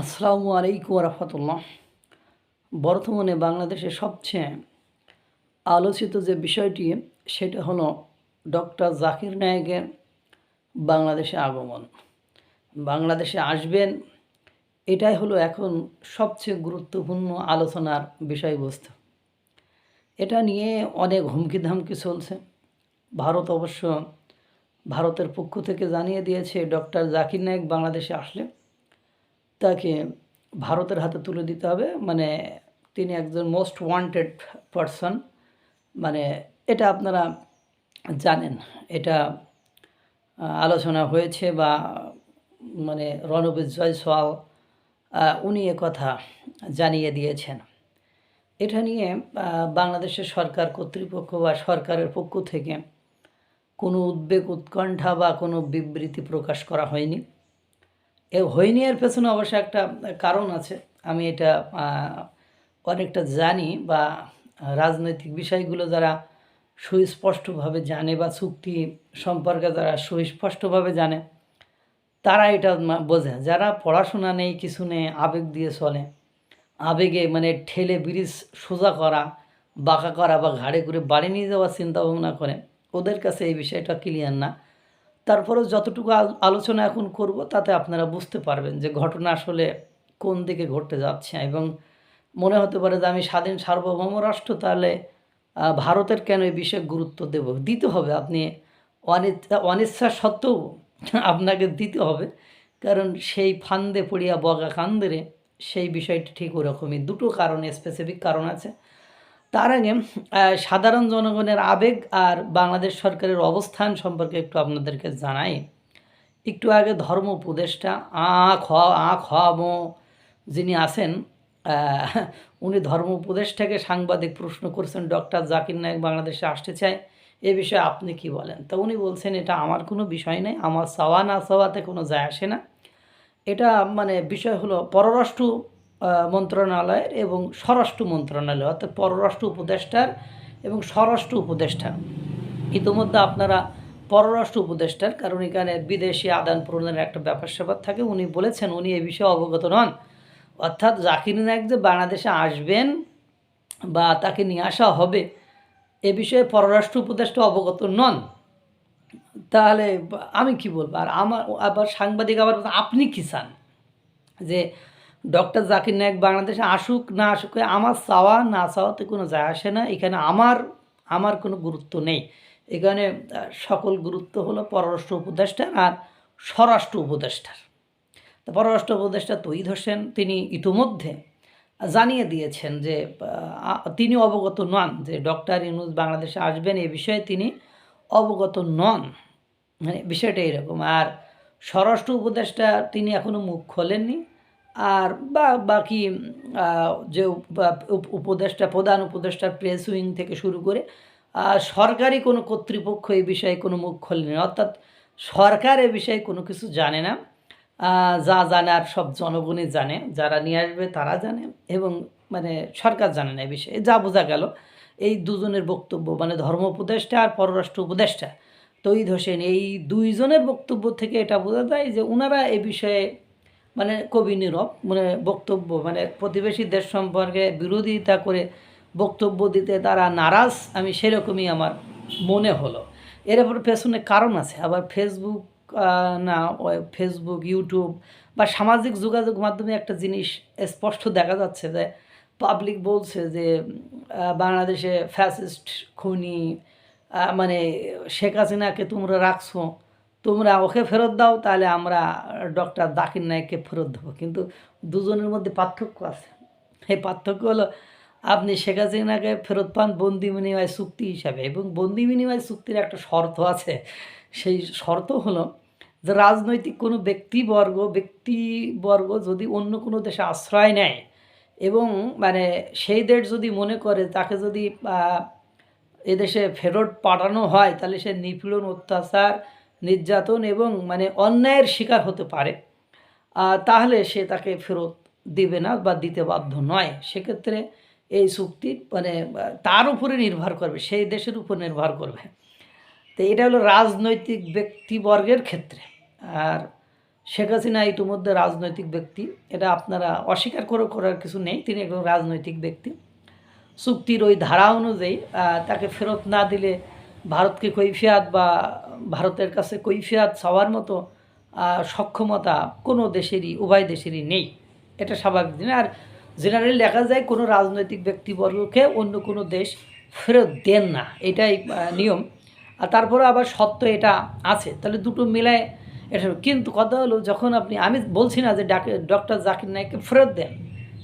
আসসালামু আলাইকুম রহমতুল্লাহ। বর্তমানে বাংলাদেশে সবচেয়ে আলোচিত যে বিষয়টি, সেটা হলো ডক্টর জাকির নায়েকের বাংলাদেশে আগমন। বাংলাদেশে আসবেন, এটাই হলো এখন সবচেয়ে গুরুত্বপূর্ণ আলোচনার বিষয়বস্তু। এটা নিয়ে অনেক হুমকি ধামকি চলছে। ভারত অবশ্য ভারতের পক্ষ থেকে জানিয়ে দিয়েছে, ডক্টর জাকির নায়েক বাংলাদেশে আসলে তাকে ভারতের হাতে তুলে দিতে হবে। মানে তিনি একজন মোস্ট ওয়ান্টেড পারসন মানে এটা আপনারা জানেন। এটা আলোচনা হয়েছে বা মানে রণবীর জয়সওয়াল উনি কথা জানিয়ে দিয়েছেন। এটা নিয়ে বাংলাদেশের সরকার কর্তৃপক্ষ বা সরকারের পক্ষ থেকে কোনো উদ্বেগ, উৎকণ্ঠা বা কোনো বিবৃতি প্রকাশ করা হয়নি। এ হয়নি এর পেছনে অবশ্য একটা কারণ আছে। আমি এটা অনেকটা জানি বা রাজনৈতিক বিষয়গুলো যারা সুস্পষ্টভাবে জানে বা চুক্তি সম্পর্কে যারা সুস্পষ্টভাবে জানে, তারা এটা বোঝে। যারা পড়াশোনা নেই, কিছু নেই, আবেগ দিয়ে চলে, আবেগে মানে ঠেলে ব্রিজ সোজা করা, বাঁকা করা বা ঘাড়ে করে বাড়ি নিয়ে যাওয়ার চিন্তা ভাবনা করে, ওদের কাছে এই বিষয়টা ক্লিয়ার না। তারপরেও যতটুকু আল- আলোচনা এখন করব, তাতে আপনারা বুঝতে পারবেন যে ঘটনা আসলে কোন দিকে ঘটতে যাচ্ছে। এবং মনে হতে পারে যে আমি স্বাধীন সার্বভৌম রাষ্ট্র, তাহলে ভারতের কেন এই বিষয়ে গুরুত্ব দেব? দিতে হবে। আপনি অনিচ্ছা অনিচ্ছা সত্ত্বেও আপনাকে দিতে হবে। কারণ সেই ফান্দে পড়িয়া বগা কান্দরে সেই বিষয়টি ঠিক ওরকমই। দুটো কারণে স্পেসিফিক কারণ আছে। তার আগে সাধারণ জনগণের আবেগ আর বাংলাদেশ সরকারের অবস্থান সম্পর্কে একটু আপনাদেরকে জানাই। একটু আগে ধর্ম উপদেষ্টা আ, খ আ, খ, ম যিনি আছেন উনি ধর্ম উপদেষ্টাকে সাংবাদিক প্রশ্ন করছেন, ডক্টর জাকির নায়ক বাংলাদেশে আসতে চায়, এ বিষয়ে আপনি কি বলেন? তো উনি বলছেন, এটা আমার কোনো বিষয় নেই, আমার চাওয়া না চাওয়াতে কোনো যায় আসে না। এটা মানে বিষয় হলো পররাষ্ট্র মন্ত্রণালয়ের এবং স্বরাষ্ট্র মন্ত্রণালয়, অর্থাৎ পররাষ্ট্র উপদেষ্টার এবং স্বরাষ্ট্র উপদেষ্টা ইতিমধ্যে আপনারা পররাষ্ট্র উপদেষ্টার, কারণ এখানে বিদেশি আদান প্রদানের একটা ব্যাপার স্যাপার থাকে, উনি বলেছেন উনি এ বিষয়ে অবগত নন। অর্থাৎ জাকির নায়ক যে বাংলাদেশে আসবেন বা তাকে নিয়ে আসা হবে, এ বিষয়ে পররাষ্ট্র উপদেষ্টা অবগত নন। তাহলে আমি কি বলব? আর আমার, আবার সাংবাদিক আবার আপনি কি চান? যে ডক্টর জাকির নায়ক বাংলাদেশে আসুক, না আসুক আমার চাওয়া, না চাওয়াতে কোনো যায় আসে না। এখানে আমার আমার কোনো গুরুত্ব নেই। এখানে সকল গুরুত্ব হলো পররাষ্ট্র উপদেষ্টার আর স্বরাষ্ট্র উপদেষ্টার। তো পররাষ্ট্র উপদেষ্টা তৈদ হোসেন, তিনি ইতোমধ্যে জানিয়ে দিয়েছেন যে তিনি অবগত নন যে ডক্টর ইউনুস বাংলাদেশে আসবেন। এ বিষয়ে তিনি অবগত নন। মানে বিষয়টা এরকম। আর স্বরাষ্ট্র উপদেষ্টা তিনি এখনও মুখ খোলেননি। আর বা বাকি যে উপ- উপ- উপদেষ্টা, প্রধান উপদেষ্টার প্রেস উইং থেকে শুরু করে সরকারি কোনো কর্তৃপক্ষ এই বিষয়ে কোনো মুখ খোলেনি। অর্থাৎ সরকার এ বিষয়ে কোনো কিছু জানে না। যা জানে আর সব জনগণই জানে। যারা নিয়ে আসবে তারা জানে এবং মানে সরকার জানে না এই বিষয়ে। যা বোঝা গেল, এই দুজনের বক্তব্য মানে ধর্ম উপদেষ্টা আর পররাষ্ট্র উপদেষ্টা তৈদ হোসেন এই দুইজনের বক্তব্য থেকে এটা বোঝা যায় যে ওনারা এ বিষয়ে মানে কবি নীরব মানে বক্তব্য মানে প্রতিবেশী দেশ সম্পর্কে বিরোধিতা করে বক্তব্য দিতে তারা নারাজ, আমি সেরকমই আমার মনে হলো। এর পেছনে কারণ আছে, আবার ফেসবুক না ফেসবুক ইউটিউব বা সামাজিক যোগাযোগ মাধ্যমে একটা জিনিস স্পষ্ট দেখা যাচ্ছে যে পাবলিক বলছে যে বাংলাদেশে ফ্যাসিস্ট খুনি মানে শেখ হাসিনাকে তোমরা রাখছো তোমরা ওকে ফেরত দাও, তাহলে আমরা ডক্টর দাকির নায়ককে ফেরত দেবো। কিন্তু দুজনের মধ্যে পার্থক্য আছে। এই পার্থক্য হলো, আপনি শেখ হাসিনাকে ফেরত পান বন্দি বিনিময় চুক্তি হিসাবে এবং বন্দি বিনিময় চুক্তির একটা শর্ত আছে। সেই শর্ত হলো যে রাজনৈতিক কোনো ব্যক্তিবর্গ ব্যক্তিবর্গ যদি অন্য কোনো দেশে আশ্রয় নেয় এবং মানে সেই দেশ যদি মনে করে তাকে যদি এদেশে ফেরত পাঠানো হয়, তাহলে সে নিপীড়ন, অত্যাচার নির্যাতন এবং মানে অন্যায়ের শিকার হতে পারে তাহলে সে তাকে ফেরত দিবে না বা দিতে বাধ্য নয়। সেক্ষেত্রে এই চুক্তি মানে তার উপরে নির্ভর করবে, সেই দেশের উপর নির্ভর করবে। তো এটা হলো রাজনৈতিক ব্যক্তিবর্গের ক্ষেত্রে। আর শেখ হাসিনা ইতিমধ্যে রাজনৈতিক ব্যক্তি, এটা আপনারা অস্বীকার করে করার কিছু নেই, তিনি একজন রাজনৈতিক ব্যক্তি। চুক্তির ওই ধারা অনুযায়ী তাকে ফেরত না দিলে ভারতকে কৈফিয়াত বা ভারতের কাছে কৈফিয়াত চাওয়ার মতো সক্ষমতা কোনো দেশেরই, উভয় দেশেরই নেই। এটা স্বাভাবিক দিন আর জেনারেলি দেখা যায় কোনো রাজনৈতিক ব্যক্তিবর্গকে অন্য কোনো দেশ ফেরত দেন না। এটাই নিয়ম। আর তারপরে আবার সত্য এটা আছে। তাহলে দুটো মিলায় এটা কিন্তু কথা হলো, যখন আপনি, আমি বলছি না যে ডাকে ডক্টর জাকির নাইককে ফেরত দেন।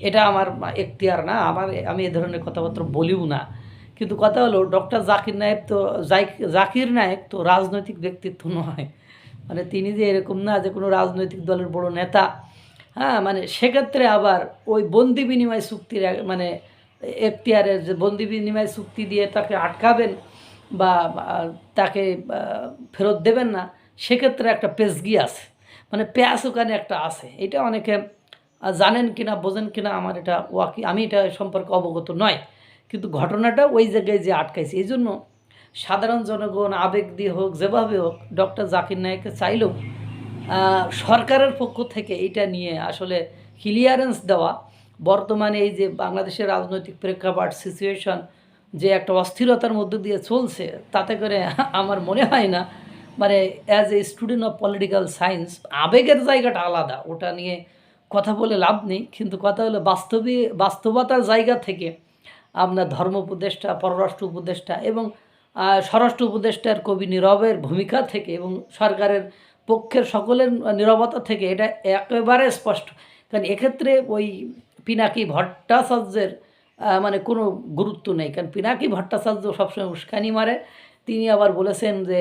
এটা আমার এখতিয়ার না। আমার, আমি এ ধরনের কথাবার্তা বলিও না। কিন্তু কথা হলো ডক্টর জাকির নায়েক তো জাকির নায়েক তো রাজনৈতিক ব্যক্তিত্ব নয়। মানে তিনি যে এরকম না যে কোনো রাজনৈতিক দলের বড় নেতা হ্যাঁ মানে সেক্ষেত্রে আবার ওই বন্দি বিনিময় চুক্তির মানে এখতিয়ারের যে বন্দি বিনিময় চুক্তি দিয়ে তাকে আটকাবেন বা তাকে ফেরত দেবেন না, সেক্ষেত্রে একটা পেশগি আছে। মানে পেঁয়াজ ওখানে একটা আছে। এটা অনেকে জানেন কিনা, বোঝেন কিনা, আমার এটা ওয়াকি, আমি এটা সম্পর্কে অবগত নয়। কিন্তু ঘটনাটা ওই জায়গায় যে আটকাইছে, এই জন্য সাধারণ জনগণ, আবেগ দিয়ে হোক, যেভাবে হোক, ডক্টর জাকির নায়েককে চাইলেও সরকারের পক্ষ থেকে এটা নিয়ে আসলে ক্লিয়ারেন্স দেওয়া, বর্তমানে এই যে বাংলাদেশের রাজনৈতিক প্রেক্ষাপট সিচুয়েশন যে একটা অস্থিরতার মধ্যে দিয়ে চলছে, তাতে করে আমার মনে হয় না মানে as a student of political science আবেগের জায়গাটা আলাদা, ওটা নিয়ে কথা বলে লাভ নেই, কিন্তু কথা হলো বাস্তবে, বাস্তবতার জায়গা থেকে আপনার ধর্ম উপদেষ্টা, পররাষ্ট্র উপদেষ্টা এবং স্বরাষ্ট্র উপদেষ্টার কবি নীরবের ভূমিকা থেকে এবং সরকারের পক্ষের সকলের নীরবতা থেকে এটা একেবারে স্পষ্ট। কারণ এক্ষেত্রে ওই পিনাকি ভট্টাচার্যের মানে কোনো গুরুত্ব নেই। কারণ পিনাকি ভট্টাচার্য সবসময় উস্কানি মারে। তিনি আবার বলেছেন যে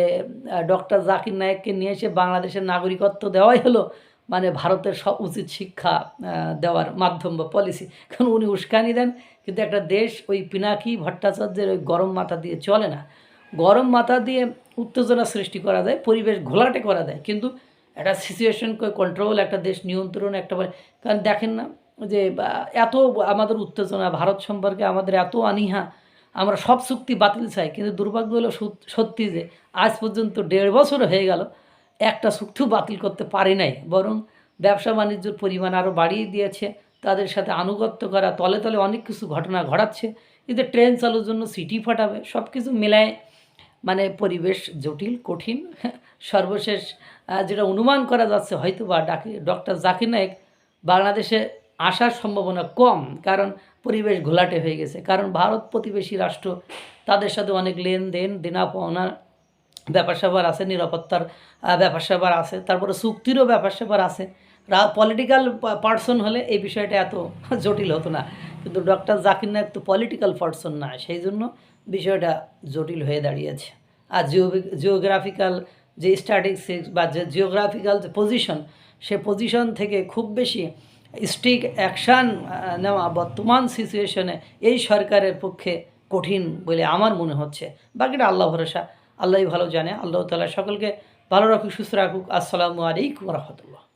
ডক্টর জাকির নায়েককে নিয়ে এসে বাংলাদেশের নাগরিকত্ব দেওয়াই হলো মানে ভারতের সব উচিত শিক্ষা দেওয়ার মাধ্যম বা পলিসি কারণ উনি উস্কানি দেন, কিন্তু একটা দেশ ওই পিনাকি ভট্টাচার্যের ওই গরম মাথা দিয়ে চলে না। গরম মাথা দিয়ে উত্তেজনা সৃষ্টি করা যায়, পরিবেশ ঘোলাটে করা যায়, কিন্তু একটা সিচুয়েশনকে কন্ট্রোল একটা দেশ নিয়ন্ত্রণ, একটা বলে- কারণ দেখেন না যে এত আমাদের উত্তেজনা, ভারত সম্পর্কে আমাদের এত অনীহা, আমরা সব চুক্তি বাতিল চাই, কিন্তু দুর্ভাগ্য হলো সত্যি যে, আজ পর্যন্ত দেড় বছর হয়ে গেল একটা চুক্তিও বাতিল করতে পারি নাই, বরং ব্যবসা বাণিজ্যের পরিমাণ আরও বাড়িয়ে দিয়েছে। তাদের সাথে আনুগত্য করা, তলে তলে অনেক কিছু ঘটনা ঘটাচ্ছে। এতে ট্রেন চালুর জন্য সিটি ফাটাবে সব কিছু মেলায় মানে পরিবেশ জটিল, কঠিন। সর্বশেষ যেটা অনুমান করা যাচ্ছে হয়তো বা ডাকি, ডক্টর জাকির নায়েক বাংলাদেশে আসার সম্ভাবনা কম, কারণ পরিবেশ ঘোলাটে হয়ে গেছে। কারণ ভারত প্রতিবেশী রাষ্ট্র, তাদের সাথে অনেক লেনদেন দেনা পাওনা ব্যাপার স্যাপার আছে, নিরাপত্তার ব্যাপার স্যাপার আছে, তারপরে চুক্তিরও ব্যাপার স্যাপার আছে পলিটিক্যাল পার্সন হলে এই বিষয়টা এত জটিল হতো না। কিন্তু ডক্টর জাকির নায়ক তো পলিটিক্যাল পার্সন না, সেই জন্য বিষয়টা জটিল হয়ে দাঁড়িয়েছে। আর জিও জিওগ্রাফিক্যাল যে স্ট্যাটিক্স বা যে জিওগ্রাফিক্যাল যে পজিশন সে পজিশন থেকে খুব বেশি স্ট্রিক অ্যাকশান নেওয়া বর্তমান সিচুয়েশনে এই সরকারের পক্ষে কঠিন বলে আমার মনে হচ্ছে। বাকিটা আল্লাহ ভরসা। আল্লাহই ভালো জানে। আল্লাহ তালা সকলকে ভালো রাখুক সুস্থ রাখুক। আসসালামু আলাইকুম রহমতুল্লাহ।